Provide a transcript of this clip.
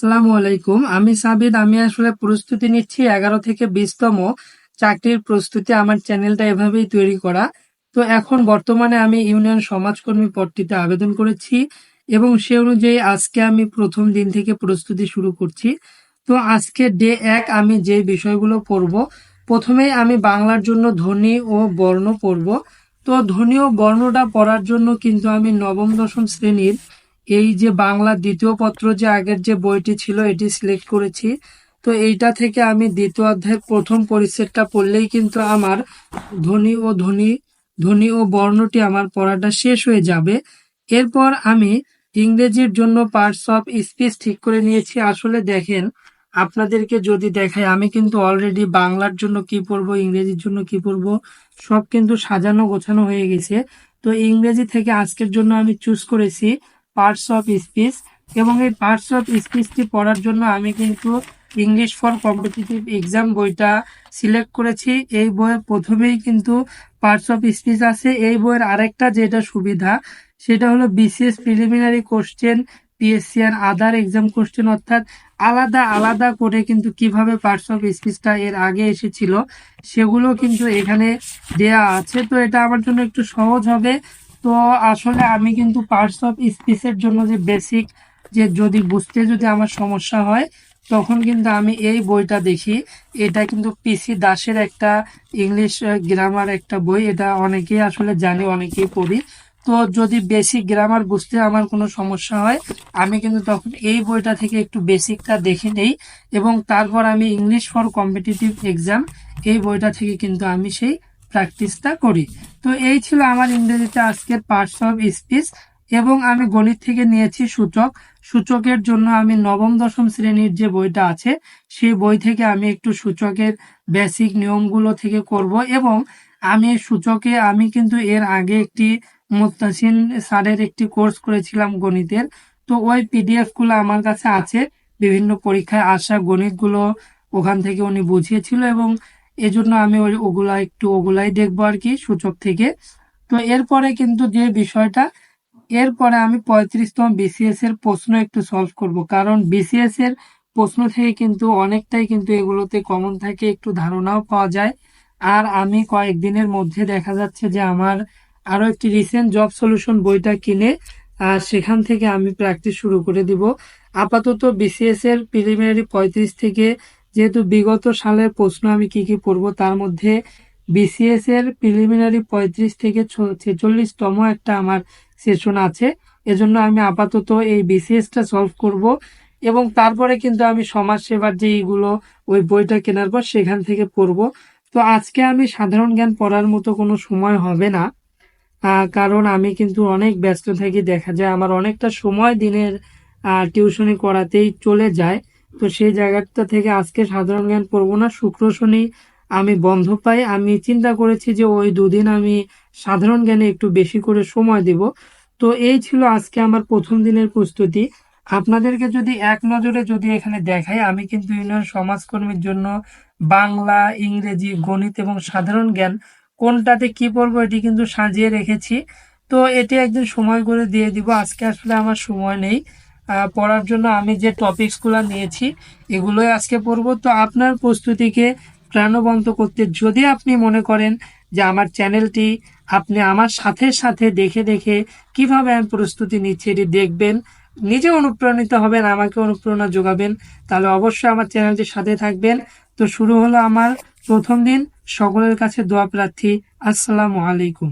আসসালামু আলাইকুম। আমি সাবিদ, আমি আসলে প্রস্তুতি নিচ্ছি এগারো থেকে বিশতম চাকরির প্রস্তুতি আমার চ্যানেলটা এভাবেই তৈরি করা। তো এখন বর্তমানে আমি ইউনিয়ন সমাজকর্মী পদটিতে আবেদন করেছি এবং সে অনুযায়ী আজকে আমি প্রথম দিন থেকে প্রস্তুতি শুরু করছি। তো আজকে ডে এক আমি যে বিষয়গুলো পড়ব প্রথমেই আমি বাংলার জন্য ধ্বনি ও বর্ণ পড়ব। তো ধ্বনি ও বর্ণটা পড়ার জন্য কিন্তু আমি নবম দশম শ্রেণির এই যে বাংলা দ্বিতীয় পত্র যে আগের যে বইটি ছিল, এটি সিলেক্ট করেছি। তো এইটা থেকে আমি দ্বিতীয় অধ্যায়ের প্রথম পরিচ্ছেদটা পড়লেই কিন্তু আমার ধ্বনি ও ধ্বনি ধ্বনি ও বর্ণটি আমার পড়াটা শেষ হয়ে যাবে। এরপর আমি ইংরেজির জন্য পার্টস অফ স্পিচ ঠিক করে নিয়েছি। আসলে দেখেন, আপনাদেরকে যদি দেখাই, আমি কিন্তু অলরেডি বাংলার জন্য কি পড়ব, ইংরেজির জন্য কি পড়ব, সব কিন্তু সাজানো গোছানো হয়ে গেছে। তো ইংরেজি থেকে আজকের জন্য আমি চুজ করেছি পার্টস অফ স্পিচ এবং এই পার্টস অফ স্পিচটি পড়ার জন্য আমি কিন্তু ইংলিশ ফর কম্পিটিটিভ এক্সাম বইটা সিলেক্ট করেছি। এই বইয়ের প্রথমেই কিন্তু পার্টস অফ স্পিচ আছে। এই বইয়ের আরেকটা যেটা সুবিধা, সেটা হলো বিসিএস প্রিলিমিনারি কোশ্চেন পিএসসি আর আদার এক্সাম কোশ্চেন অর্থাৎ আলাদা আলাদা করে কিন্তু কীভাবে পার্টস অফ স্পিচটা এর আগে এসেছিল, সেগুলো কিন্তু এখানে দেয়া আছে। তো এটা আমার জন্য একটু সহজ হবে। তো আসলে আমি কিন্তু পার্টস অফ স্পিচের জন্য যে বেসিক যে যদি বুঝতে যদি আমার সমস্যা হয়, তখন কিন্তু আমি এই বইটা দেখি। এটা কিন্তু পিসি দাসের একটা ইংলিশ গ্রামার একটা বই। এটা অনেকেই আসলে জানি, অনেকেই পড়ি। তো যদি বেসিক গ্রামার বুঝতে আমার কোনো সমস্যা হয়, আমি কিন্তু তখন এই বইটা থেকে একটু বেসিকটা দেখে নেই এবং তারপর আমি ইংলিশ ফর কম্পিটিটিভ এক্সাম এই বইটা থেকে কিন্তু আমি সেই প্র্যাকটিসটা করি। তো এই ছিল আমার ইংরেজিতে আজকের পার্টস অফ স্পিচ এবং আমি গণিত থেকে নিয়েছি সূচক। সূচকের জন্য আমি নবম, দশম শ্রেণির যে বইটা আছে, সেই বই থেকে আমি একটু সূচকের বেসিক নিয়মগুলো থেকে করব এবং আমি সূচকে আমি কিন্তু এর আগে একটি মুস্তাসিন স্যারের একটি কোর্স করেছিলাম গণিতের। তো ওই পিডিএফগুলো আমার কাছে আছে। বিভিন্ন পরীক্ষায় আসা গণিতগুলো ওখান থেকে উনি বুঝিয়েছিল এবং এজন্য আমি ওই ওগুলা একটু ওগুলাই দেখব আর কি সূচক থেকে। তো এরপরে কিন্তু যে বিষয়টা, এরপরে আমি পঁয়ত্রিশতম বিসিএস এর প্রশ্ন একটু সলভ করব। কারণ বিসিএস এর প্রশ্ন থেকে কিন্তু অনেকটাই কিন্তু এগুলোতে কমন থাকে, একটু ধারণাও পাওয়া যায়। আর আমি কয়েকদিনের মধ্যে দেখা যাচ্ছে যে আমার আরও একটি রিসেন্ট জব সলিউশন বইটা কিনে আর সেখান থেকে আমি প্র্যাকটিস শুরু করে দিব। আপাতত বিসিএস এর প্রিলিমিনারি পঁয়ত্রিশ থেকে যেহেতু বিগত সালের প্রশ্ন আমি কি কি পড়ব, তার মধ্যে বিসিএস এর প্রিলিমিনারি পঁয়ত্রিশ থেকে ছেচল্লিশতম একটা আমার সেশন আছে। এজন্য আমি আপাতত এই বিসিএসটা সলভ করব এবং তারপরে কিন্তু আমি সমাজ সেবার যে এইগুলো ওই বইটা কেনার পর সেখান থেকে পড়ব। তো আজকে আমি সাধারণ জ্ঞান পড়ার মতো কোনো সময় হবে না কারণ আমি কিন্তু অনেক ব্যস্ত থাকি, দেখা যায় আমার অনেকটা সময় দিনের টিউশনি করাতেই চলে যায়। তো সেই জায়গাটা থেকে আজকে সাধারণ জ্ঞান পড়ব না। শুক্র শনি আমি বন্ধ পাই। আমি চিন্তা করেছি যে ওই দুদিন আমি সাধারণ জ্ঞানে একটু বেশি করে সময় দিব। তো এই ছিল আজকে আমার প্রথম দিনের প্রস্তুতি। আপনাদেরকে যদি এক নজরে যদি এখানে দেখাই, আমি কিন্তু ইউনিয়ন সমাজকর্মীর জন্য বাংলা, ইংরেজি, গণিত এবং সাধারণ জ্ঞান কোনটাতে কি পড়ব এটি কিন্তু সাজিয়ে রেখেছি। তো এটি একদিন সময় করে দিয়ে দিব। আজকে আসলে আমার সময় নেই। পড়ার জন্য আমি যে টপিকসগুলো নিয়েছি, এগুলোই আজকে পড়ব। তো আপনার প্রস্তুতিকে প্রাণবন্ত করতে যদি আপনি মনে করেন যে আমার চ্যানেলটি আপনি আমার সাথে সাথে দেখে দেখে কীভাবে আমি প্রস্তুতি নিচ্ছি, এটি দেখবেন, নিজে অনুপ্রাণিত হবেন, আমাকে অনুপ্রেরণা যোগাবেন, তাহলে অবশ্যই আমার চ্যানেলটির সাথে থাকবেন। তো শুরু হলো আমার প্রথম দিন। সকলের কাছে দোয়া প্রার্থী। আসসালামু আলাইকুম।